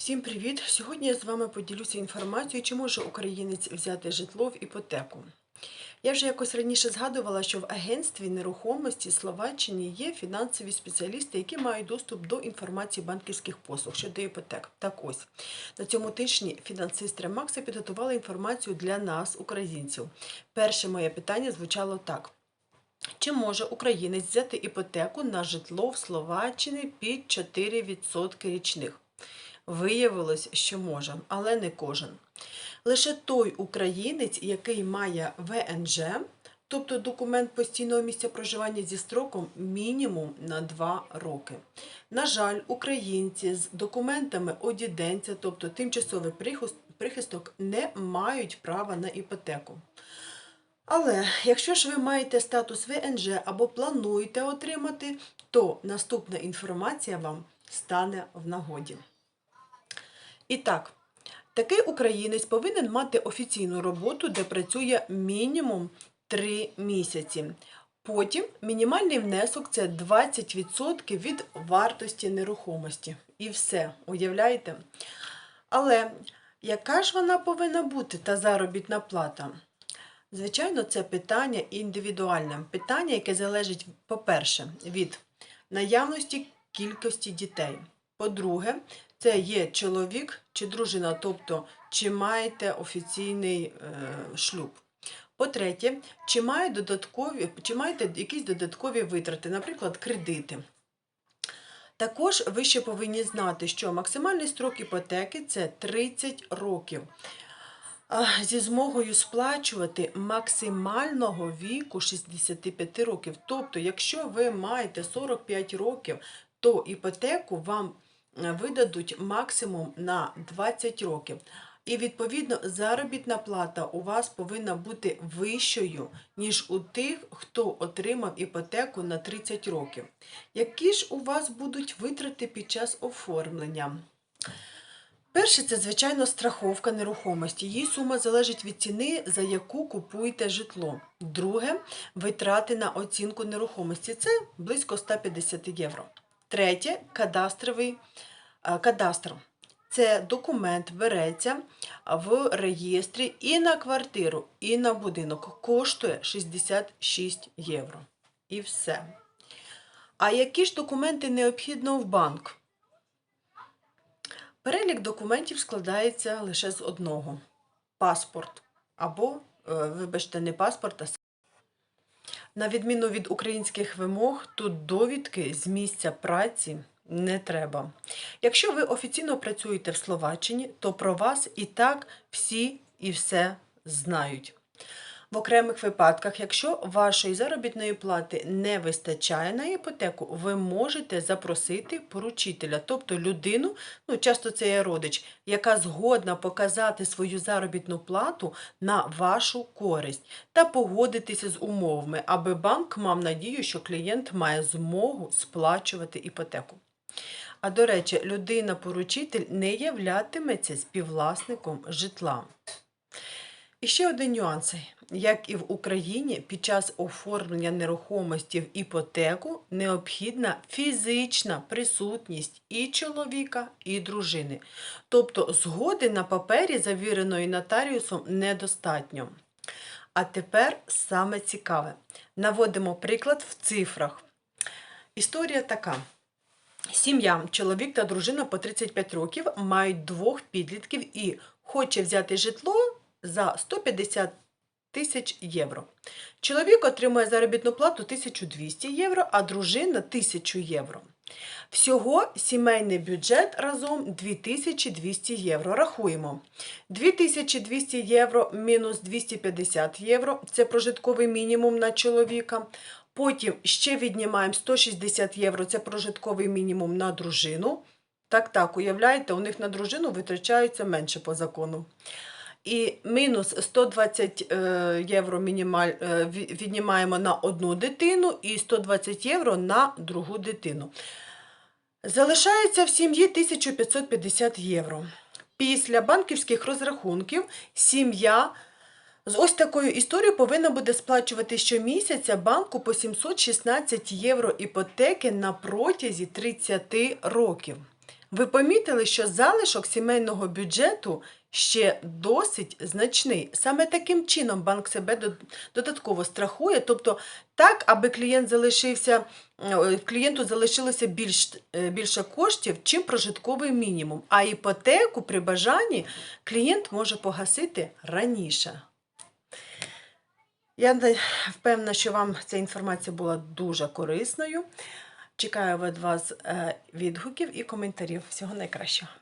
Всім привіт! Сьогодні я з вами поділюся інформацією, чи може українець взяти житло в іпотеку. Я вже якось раніше згадувала, що в агентстві нерухомості Словаччині є фінансові спеціалісти, які мають доступ до інформації банківських послуг щодо іпотек. Так ось на цьому тижні фінансист Ремакса підготувала інформацію для нас, українців. Перше моє питання звучало так. Чи може українець взяти іпотеку на житло в Словаччині під 4% річних? Виявилось, що може, але не кожен. Лише той українець, який має ВНЖ, тобто документ постійного місця проживання зі строком мінімум на 2 роки. На жаль, українці з документами одіденця, тобто тимчасовий прихист- прихисток, не мають права на іпотеку. Але якщо ж ви маєте статус ВНЖ або плануєте отримати, то наступна інформація вам стане в нагоді. І так, такий українець повинен мати офіційну роботу, де працює мінімум 3 місяці. Потім мінімальний внесок це 20% від вартості нерухомості. І все, уявляєте? Але яка ж вона повинна бути, та заробітна плата? Звичайно, це питання індивідуальне. Питання, яке залежить, по-перше, від наявності кількості дітей. По-друге, це є чоловік чи дружина, тобто чи маєте офіційний е, шлюб. По-третє, чи, має додаткові, чи маєте якісь додаткові витрати, наприклад, кредити. Також ви ще повинні знати, що максимальний строк іпотеки це 30 років. Зі змогою сплачувати максимального віку 65 років. Тобто, якщо ви маєте 45 років, то іпотеку вам видадуть максимум на 20 років. І відповідно заробітна плата у вас повинна бути вищою, ніж у тих, хто отримав іпотеку на 30 років. Які ж у вас будуть витрати під час оформлення? Перше, це, звичайно, страховка нерухомості. Її сума залежить від ціни, за яку купуєте житло. Друге, витрати на оцінку нерухомості. Це близько 150 євро. Третє, кадастровий е, кадастр. Це документ береться в реєстрі і на квартиру, і на будинок. Коштує 66 євро. І все. А які ж документи необхідно в банк? Перелік документів складається лише з одного: паспорт або, е, вибачте, не паспорт, а на відміну від українських вимог, тут довідки з місця праці не треба. Якщо ви офіційно працюєте в Словаччині, то про вас і так всі і все знають. В окремих випадках, якщо вашої заробітної плати не вистачає на іпотеку, ви можете запросити поручителя, тобто людину, ну часто це є родич, яка згодна показати свою заробітну плату на вашу користь та погодитися з умовами, аби банк мав надію, що клієнт має змогу сплачувати іпотеку. А до речі, людина-поручитель не являтиметься співвласником житла. І ще один нюанс. Як і в Україні, під час оформлення нерухомості в іпотеку необхідна фізична присутність і чоловіка, і дружини. Тобто згоди на папері, завіреної нотаріусом, недостатньо. А тепер саме цікаве. Наводимо приклад в цифрах. Історія така. Сім'я, чоловік та дружина по 35 років мають двох підлітків і хоче взяти житло за 150 тисяч євро. Чоловік отримує заробітну плату 1200 євро, а дружина 1000 євро. Всього сімейний бюджет разом 2200 євро. Рахуємо. 2200 євро мінус 250 євро це прожитковий мінімум на чоловіка. Потім ще віднімаємо 160 євро це прожитковий мінімум на дружину. Так, так, уявляєте, у них на дружину витрачається менше по закону. І мінус 120 е, євро мінімаль, е, віднімаємо на одну дитину і 120 євро на другу дитину. Залишається в сім'ї 1550 євро. Після банківських розрахунків сім'я з ось такою історією повинна буде сплачувати щомісяця банку по 716 євро іпотеки на протязі 30 років. Ви помітили, що залишок сімейного бюджету ще досить значний. Саме таким чином банк себе додатково страхує, тобто так, аби клієнт залишився, е, клієнту залишилося більш, е, більше коштів, чим прожитковий мінімум. А іпотеку при бажанні клієнт може погасити раніше. Я впевнена, що вам ця інформація була дуже корисною. Чекаю від вас е, відгуків і коментарів. Всього найкращого.